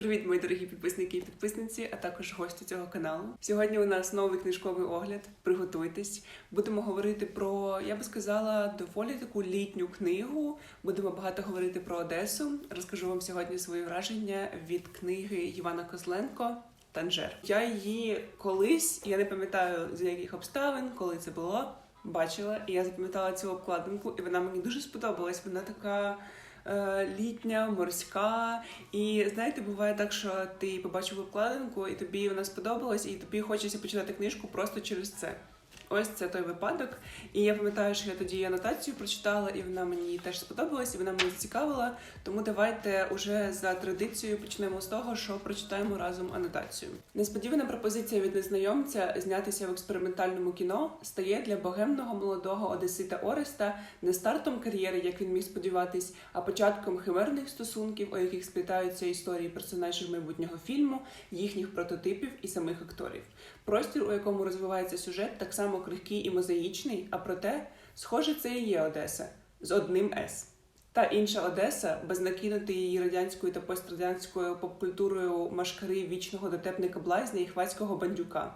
Привіт, мої дорогі підписники і підписниці, а також гості цього каналу. Сьогодні у нас новий книжковий огляд. Приготуйтесь. Будемо говорити про, я би сказала, доволі таку літню книгу. Будемо багато говорити про Одесу. Розкажу вам сьогодні свої враження від книги Івана Козленко. Танжер. Я її колись, я не пам'ятаю з яких обставин, коли це було. Бачила, і я запам'ятала цю обкладинку, і вона мені дуже сподобалась. Вона така літня, морська. І знаєте, буває так, що ти побачив обкладинку, і тобі вона сподобалась, і тобі хочеться почитати книжку просто через це. Ось це той випадок. І я пам'ятаю, що я тоді анотацію прочитала, і вона мені теж сподобалась, і вона мене зацікавила. Тому давайте уже за традицією почнемо з того, що прочитаємо разом анотацію. Несподівана пропозиція від незнайомця знятися в експериментальному кіно стає для богемного молодого одесита Ореста не стартом кар'єри, як він міг сподіватись, а початком химерних стосунків, у яких сплітаються історії персонажів майбутнього фільму, їхніх прототипів і самих акторів. Простір, у якому розвивається сюжет, так само крихкий і мозаїчний, а проте, схоже, це і є Одеса з одним С. Та інша Одеса, без накинутої її радянською та пострадянською попкультурою машкари вічного дотепника блазня і хвацького бандюка.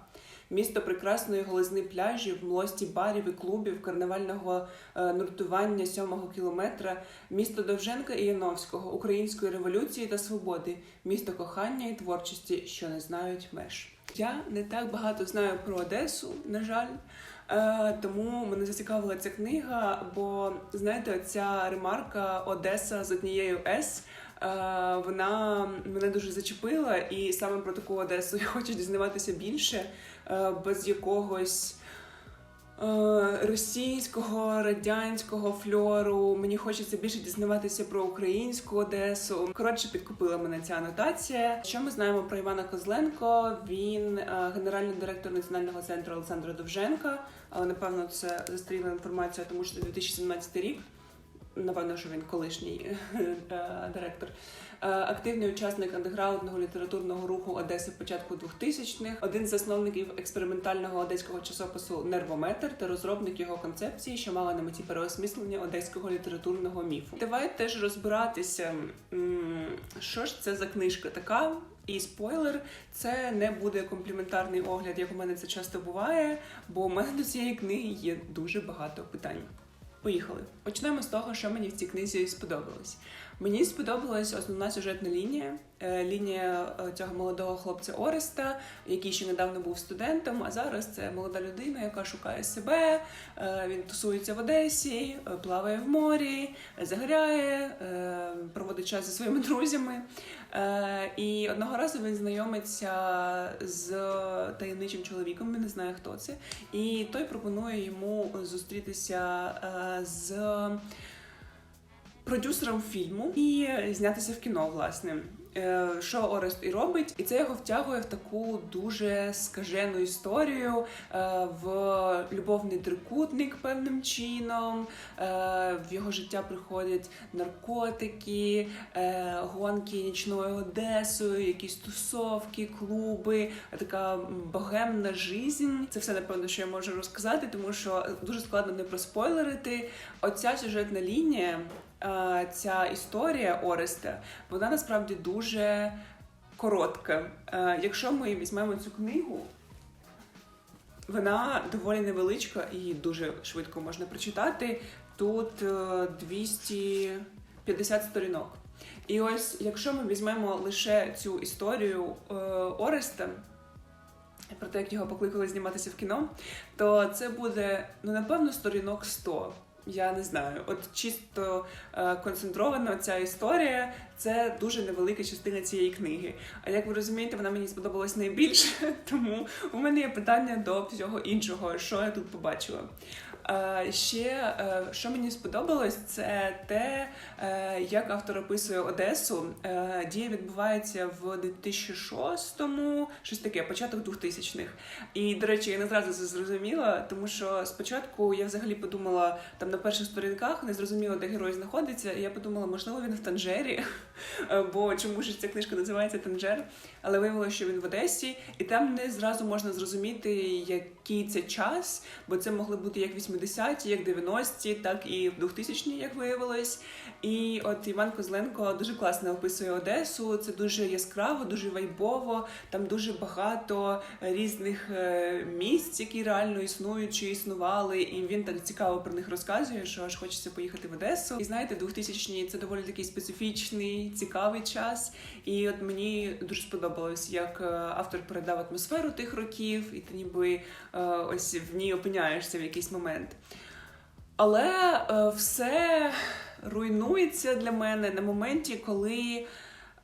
Місто прекрасної голизни пляжів, млості барів і клубів, карнавального е, нуртування сьомого кілометра, місто Довженка і Яновського, української революції та свободи, місто кохання і творчості, що не знають меж. Я не так багато знаю про Одесу, на жаль. Е, Тому мене зацікавила ця книга, бо знаєте, ця ремарка Одеса з однією С. е, Вона мене дуже зачепила, і саме про таку Одесу я хочу дізнаватися більше, без якогось е, російського, радянського фльору. Мені хочеться більше дізнаватися про українську Одесу. Коротше, підкупила мене ця анотація. Що ми знаємо про Івана Козленко? Він е, генеральний директор національного центру Олександра Довженка. Але напевно це застаріла інформація, тому що це 2017 рік. Напевно, що він колишній е, директор. Е, Активний учасник андеграундного літературного руху Одеси початку 2000-х, один з засновників експериментального одеського часопису Нервометр та розробник його концепції, що мала на меті переосмислення одеського літературного міфу. Давайте теж розбиратися, що ж це за книжка така. І спойлер, це не буде компліментарний огляд, як у мене це часто буває, бо у мене до цієї книги є дуже багато питань. Поїхали. Почнемо з того, що мені в цій книзі сподобалось. Мені сподобалась основна сюжетна лінія. Е, Лінія е, цього молодого хлопця Ореста, який ще недавно був студентом, а зараз це молода людина, яка шукає себе. Е, Він тусується в Одесі, плаває в морі, загоряє, проводить час зі своїми друзями. І одного разу він знайомиться з таємничим чоловіком, він не знає, хто це. І той пропонує йому зустрітися з продюсером фільму і знятися в кіно, власне. Е, Що Орест і робить, і це його втягує в таку дуже скажену історію, е, в любовний трикутник певним чином. Е, В його життя приходять наркотики, гонки нічною Одесою, якісь тусовки, клуби, така богемна жизнь. Це все напевно, що я можу розказати, тому що дуже складно не проспойлерити. Оця сюжетна лінія ця історія Ореста, вона насправді дуже коротка. Е, Якщо ми візьмемо цю книгу, вона доволі невеличка і дуже швидко можна прочитати. Тут е, 250 сторінок. І ось, якщо ми візьмемо лише цю історію е, Ореста, про те, як його покликали зніматися в кіно, то це буде, ну, напевно, сторінок 100. Я не знаю, от чисто е, концентрована ця історія це дуже невелика частина цієї книги. А як ви розумієте, вона мені сподобалась найбільше, тому у мене є питання до всього іншого, що я тут побачила. Е, ще е, що мені сподобалось, це те, е, як автор описує Одесу. Дія відбувається в 2006-му, щось таке, початок 2000-х. І, до речі, я не зразу це зрозуміла, тому що спочатку я взагалі подумала там на перших сторінках, не зрозуміла, де герой знаходиться. І я подумала, можливо, він в Танжері, бо чому ж ця книжка називається Танжер? Але виявилося, що він в Одесі, і там не зразу можна зрозуміти, який це час, бо це могли бути як 80 80-ті, як 90-ті, так і в 2000-ті, як виявилось. І от Іван Козленко дуже класно описує Одесу. Це дуже яскраво, дуже вайбово. Там дуже багато різних е, місць, які реально існують чи існували. І він так цікаво про них розказує, що аж хочеться поїхати в Одесу. І знаєте, 2000-ті – це доволі такий специфічний, цікавий час. І от мені дуже сподобалось, як е, автор передав атмосферу тих років, і ти ніби ось в ній опиняєшся в якийсь момент. Але е, все руйнується для мене на моменті, коли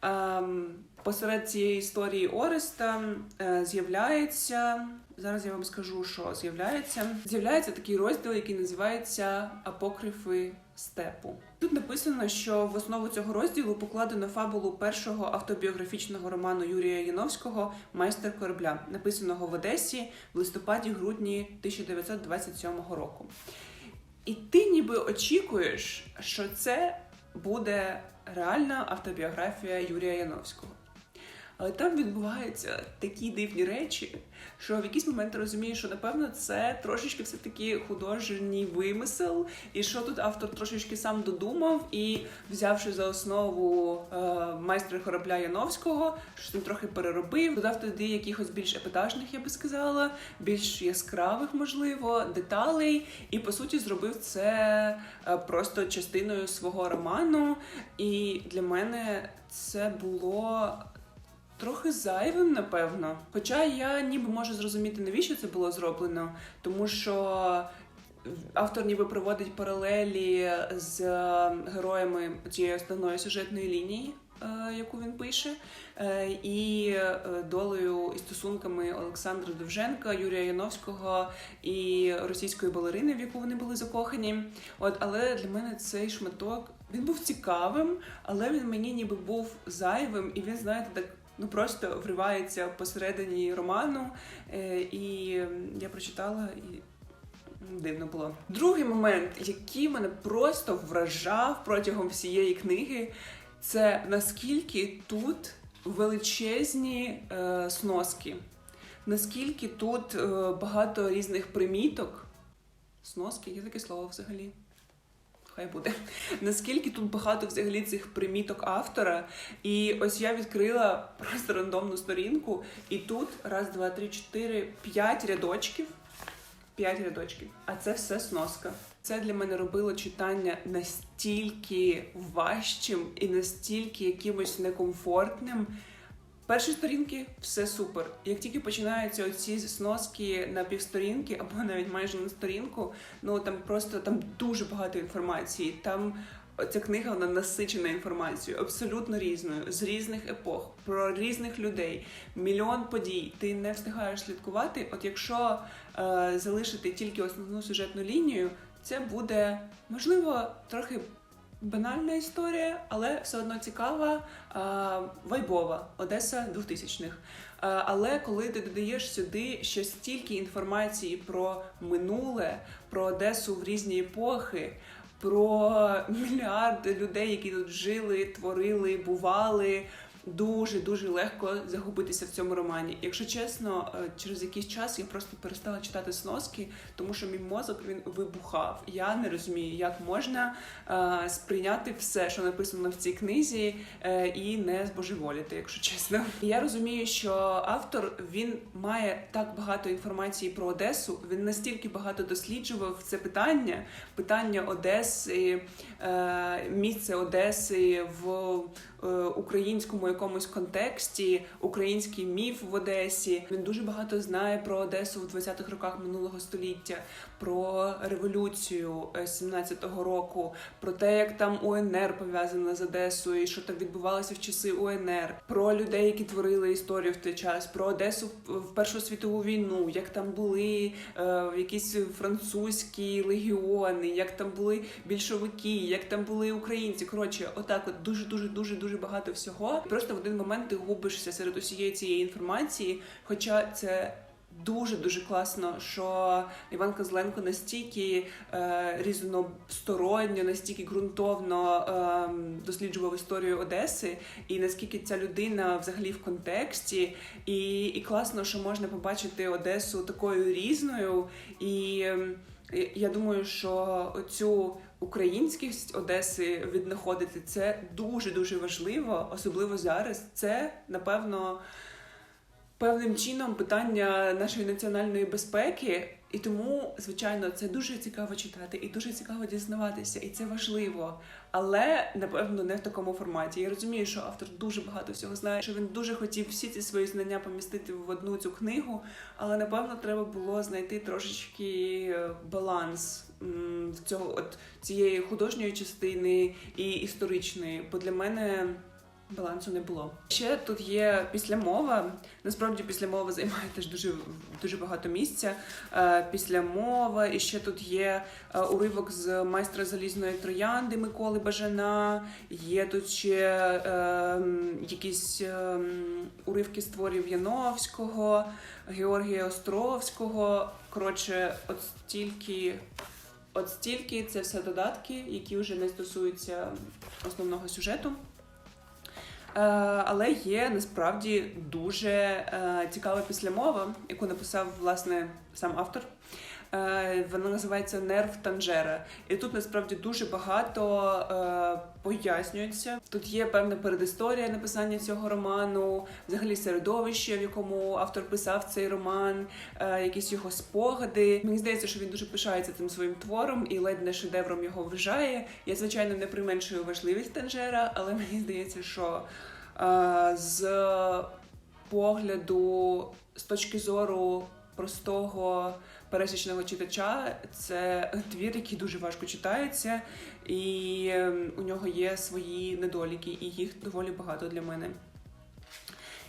ем, посеред цієї історії Ореста е, з'являється. Зараз я вам скажу, що з'являється. З'являється такий розділ, який називається Апокрифи степу. Тут написано, що в основу цього розділу покладено фабулу першого автобіографічного роману Юрія Яновського Майстер корабля, написаного в Одесі в листопаді-грудні 1927 року. І ти ніби очікуєш, що це буде реальна автобіографія Юрія Яновського. Але там відбуваються такі дивні речі, що в якийсь момент розумієш, що напевно це трошечки все таки художній вимисел, і що тут автор трошечки сам додумав і взявши за основу е, майстра корабля Яновського, що він трохи переробив, додав туди якихось більш епатажних, я би сказала, більш яскравих, можливо, деталей, і по суті зробив це е, просто частиною свого роману. І для мене це було трохи зайвим, напевно. Хоча я ніби можу зрозуміти, навіщо це було зроблено, тому що. Автор ніби проводить паралелі з героями цієї основної сюжетної лінії, е, яку він пише, е, і е, долею і стосунками Олександра Довженка, Юрія Яновського і російської балерини, в яку вони були закохані. От, але для мене цей шматок він був цікавим, але він мені ніби був зайвим, і він, знаєте, так ну просто вривається посередині роману, е, і я прочитала і. Дивно було. Другий момент, який мене просто вражав протягом всієї книги, це наскільки тут величезні е, сноски, наскільки тут е, багато різних приміток. Сноски, є таке слово взагалі хай буде. Наскільки тут багато взагалі цих приміток автора. І ось я відкрила просто рандомну сторінку, і тут раз, два, три, чотири, п'ять рядочків. П'ять рядочків. А це все сноска. Це для мене робило читання настільки важчим і настільки якимось некомфортним. Перші сторінки все супер. Як тільки починаються оці сноски на півсторінки або навіть майже на сторінку, ну там просто там дуже багато інформації. Там ця книга вона насичена інформацією, абсолютно різною, з різних епох, про різних людей, мільйон подій. Ти не встигаєш слідкувати. От якщо е, залишити тільки основну сюжетну лінію, це буде можливо трохи. Банальна історія, але все одно цікава, вайбова Одеса 2000-х. А, але коли ти додаєш сюди ще стільки інформації про минуле, про Одесу в різні епохи, про мільярди людей, які тут жили, творили, бували дуже дуже легко загубитися в цьому романі. Якщо чесно, е, через якийсь час я просто перестала читати сноски, тому що мій мозок він вибухав. Я не розумію, як можна е, сприйняти все, що написано в цій книзі, е, і не збожеволіти, якщо чесно. Я розумію, що автор він має так багато інформації про Одесу. Він настільки багато досліджував це питання, питання Одеси, е, місце Одеси в українському якомусь контексті, український міф в Одесі. Він дуже багато знає про Одесу в 20-х роках минулого століття, про революцію 17-го е, року, про те, як там УНР пов'язана з Одесою, і що там відбувалося в часи УНР, про людей, які творили історію в той час, про Одесу в Першу світову війну, як там були е, якісь французькі легіони, як там були більшовики, як там були українці. Коротше, отак, от дуже дуже дуже дуже багато всього. Просто в один момент ти губишся серед усієї цієї інформації, хоча це. Дуже дуже класно, що Іван Козленко настільки е, різносторонньо, настільки ґрунтовно е, досліджував історію Одеси, і наскільки ця людина взагалі в контексті, і і класно, що можна побачити Одесу такою різною і. Я думаю, що цю українськість Одеси віднаходити це дуже дуже важливо, особливо зараз. Це напевно певним чином питання нашої національної безпеки. І тому, звичайно, це дуже цікаво читати і дуже цікаво дізнаватися, і це важливо. Але напевно не в такому форматі. Я розумію, що автор дуже багато всього знає, що він дуже хотів всі ці свої знання помістити в одну цю книгу, але напевно треба було знайти трошечки е, баланс в цього от цієї художньої частини і історичної. Бо для мене. Балансу не було. Ще тут є післямова. Насправді післямова займає теж дуже дуже багато місця. Е, післямова, і ще тут є е, уривок з майстра залізної троянди Миколи Бажана. Є тут ще е, якісь е, уривки з творів Яновського, Георгія Островського. Коротше, от стільки. От стільки це все додатки, які вже не стосуються основного сюжету. Е, Але є насправді дуже е, цікава післямова, яку написав власне сам автор. Е, Вона називається Нерв Танжера. І тут насправді дуже багато е, пояснюється. Тут є певна передісторія написання цього роману, взагалі середовище, в якому автор писав цей роман, е, якісь його спогади. Мені здається, що він дуже пишається цим своїм твором і ледь не шедевром його вважає. Я звичайно не применшую важливість Танжера, але мені здається, що з погляду, з точки зору простого пересічного читача, це твір, який дуже важко читається, і ем, у нього є свої недоліки, і їх доволі багато для мене.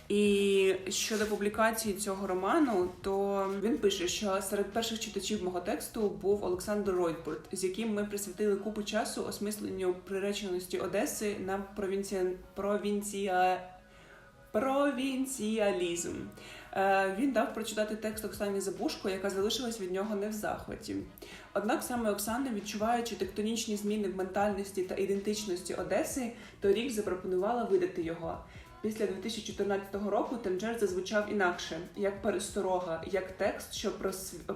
І щодо публікації цього роману, то він пише, що серед перших читачів мого тексту був Олександр Ройтбурт, з яким ми присвятили купу часу осмисленню приреченості Одеси на провінція... провінція... провінціалізм. Е, Він дав прочитати текст Оксані Забушко, яка залишилась від нього не в захваті. Однак саме Оксана, відчуваючи тектонічні зміни в ментальності та ідентичності Одеси, торік запропонувала видати його. Після 2014 року Танжер зазвучав інакше, як пересторога, як текст, що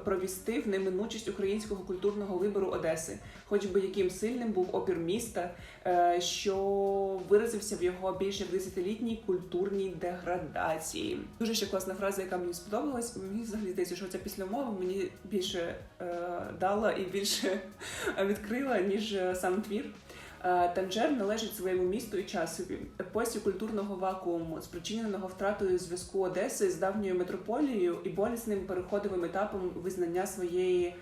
провістив неминучість українського культурного вибору Одеси, хоч би яким сильним був опір міста, е, що виразився в його більше 10-літній культурній деградації. Дуже ще класна фраза, яка мені сподобалась. Мені взагалі здається, що ця післямова мені більше е, дала і більше відкрила, ніж е, сам твір. Е, Танжер належить своєму місту і часові, епосі культурного вакууму, спричиненого втратою зв'язку Одеси з давньою метрополією і болісним переходовим етапом визнання своєї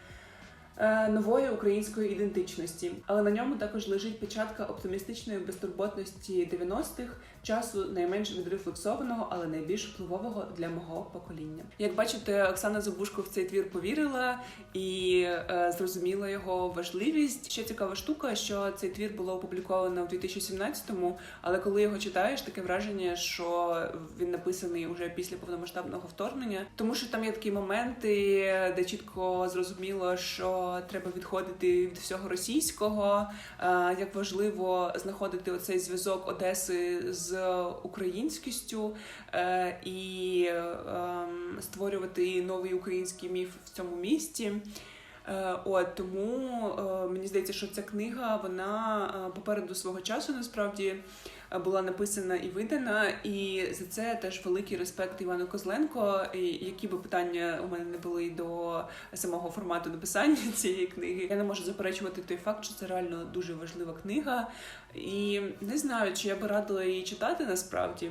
е, нової української ідентичності. Але на ньому також лежить печатка оптимістичної безтурботності 90-х, часу найменш відрефлексованого, але найбільш впливового для мого покоління. Як бачите, Оксана Забушко в цей твір повірила і е, зрозуміла його важливість. Ще цікава штука, що цей твір було опубліковано в 2017-му, але коли його читаєш, таке враження, що він написаний уже після повномасштабного вторгнення, тому що там є такі моменти, де чітко зрозуміло, що треба відходити від всього російського, е, як важливо знаходити оцей зв'язок Одеси з українськістю е, і е, ем, створювати новий український міф в цьому місті. Е, От тому е, мені здається, що ця книга вона е, попереду свого часу насправді була написана і видана, і за це теж великий респект Івану Козленко. І які би питання у мене не були до самого формату написання цієї книги. Я не можу заперечувати той факт, що це реально дуже важлива книга. І не знаю, чи я би радила її читати насправді.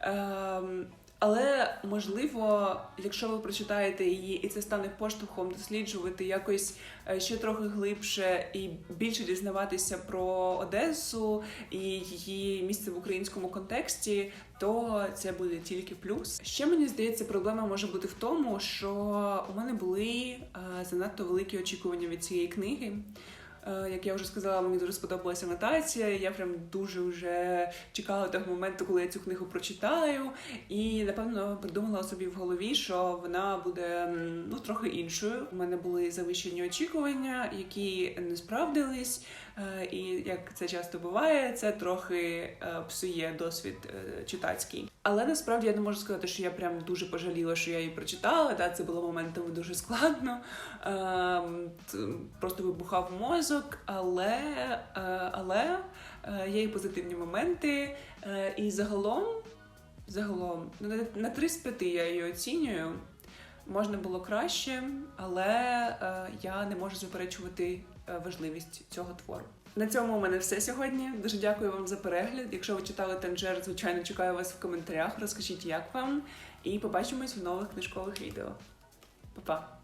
Ем, але можливо, якщо ви прочитаєте її, і це стане поштовхом досліджувати якось е, ще трохи глибше і більше дізнаватися про Одесу і її місце в українському контексті, то це буде тільки плюс. Ще мені здається, проблема може бути в тому, що у мене були е, занадто великі очікування від цієї книги. Е, Як я вже сказала, мені дуже сподобалася анотація. Я прям дуже вже чекала того моменту, коли я цю книгу прочитаю, і напевно придумала собі в голові, що вона буде ну трохи іншою. У мене були завищені очікування, які не справдились. Е, І як це часто буває, це трохи е, псує досвід читацький. Але насправді я не можу сказати, що я прям дуже пожаліла, що я її прочитала. Та це було моментами дуже складно. Ем, Просто вибухав мозок, але, е, але е, є і позитивні моменти. Е, І загалом, загалом, ну, на- на 3 з 5 я її оцінюю. Можна було краще, але я не можу заперечувати важливість цього твору. На цьому у мене все сьогодні. Дуже дякую вам за перегляд. Якщо ви читали Танжер, звичайно, чекаю вас в коментарях. Розкажіть, як вам. І побачимось в нових книжкових відео. Па-па!